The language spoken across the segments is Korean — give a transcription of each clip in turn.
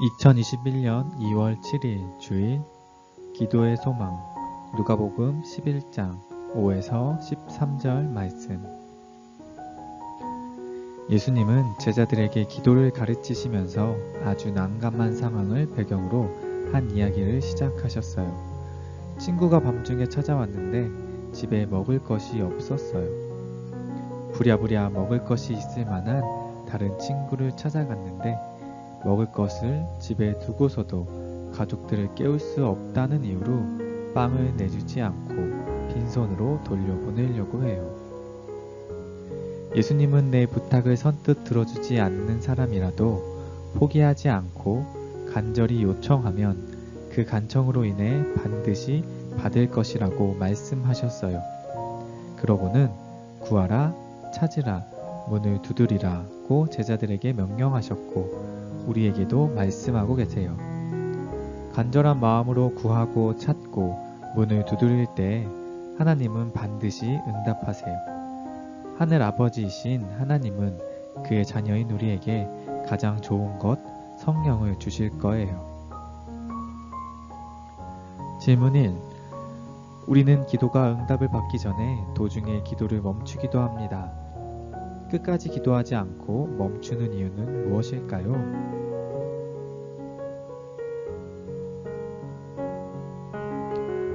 2021년 2월 7일 주일 기도의 소망 누가복음 11장 5에서 13절 말씀 예수님은 제자들에게 기도를 가르치시면서 아주 난감한 상황을 배경으로 한 이야기를 시작하셨어요. 친구가 밤중에 찾아왔는데 집에 먹을 것이 없었어요. 부랴부랴 먹을 것이 있을 만한 다른 친구를 찾아갔는데 먹을 것을 집에 두고서도 가족들을 깨울 수 없다는 이유로 빵을 내주지 않고 빈손으로 돌려보내려고 해요. 예수님은 내 부탁을 선뜻 들어주지 않는 사람이라도 포기하지 않고 간절히 요청하면 그 간청으로 인해 반드시 받을 것이라고 말씀하셨어요. 그러고는 구하라, 찾으라, 문을 두드리라고 제자들에게 명령하셨고 우리에게도 말씀하고 계세요. 간절한 마음으로 구하고 찾고 문을 두드릴 때 하나님은 반드시 응답하세요. 하늘 아버지이신 하나님은 그의 자녀인 우리에게 가장 좋은 것, 성령을 주실 거예요. 질문 1. 우리는 기도가 응답을 받기 전에 도중에 기도를 멈추기도 합니다. 끝까지 기도하지 않고 멈추는 이유는 무엇일까요?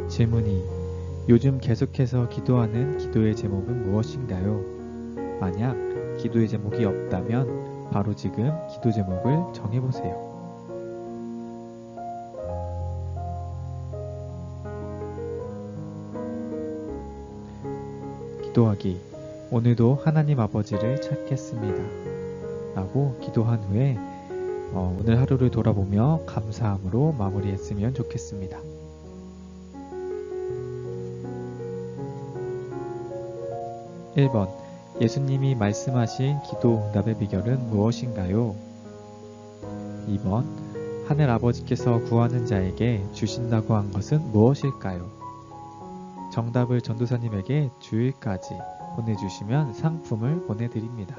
질문이 요즘 계속해서 기도하는 기도의 제목은 무엇인가요? 만약 기도의 제목이 없다면 바로 지금 기도 제목을 정해보세요. 기도하기. 오늘도 하나님 아버지를 찾겠습니다. 라고 기도한 후에 어, 오늘 하루를 돌아보며 감사함으로 마무리했으면 좋겠습니다. 1번 예수님이 말씀하신 기도 응답의 비결은 무엇인가요? 2번 하늘 아버지께서 구하는 자에게 주신다고 한 것은 무엇일까요? 정답을 전도사님에게 주일까지 보내주시면 상품을 보내드립니다.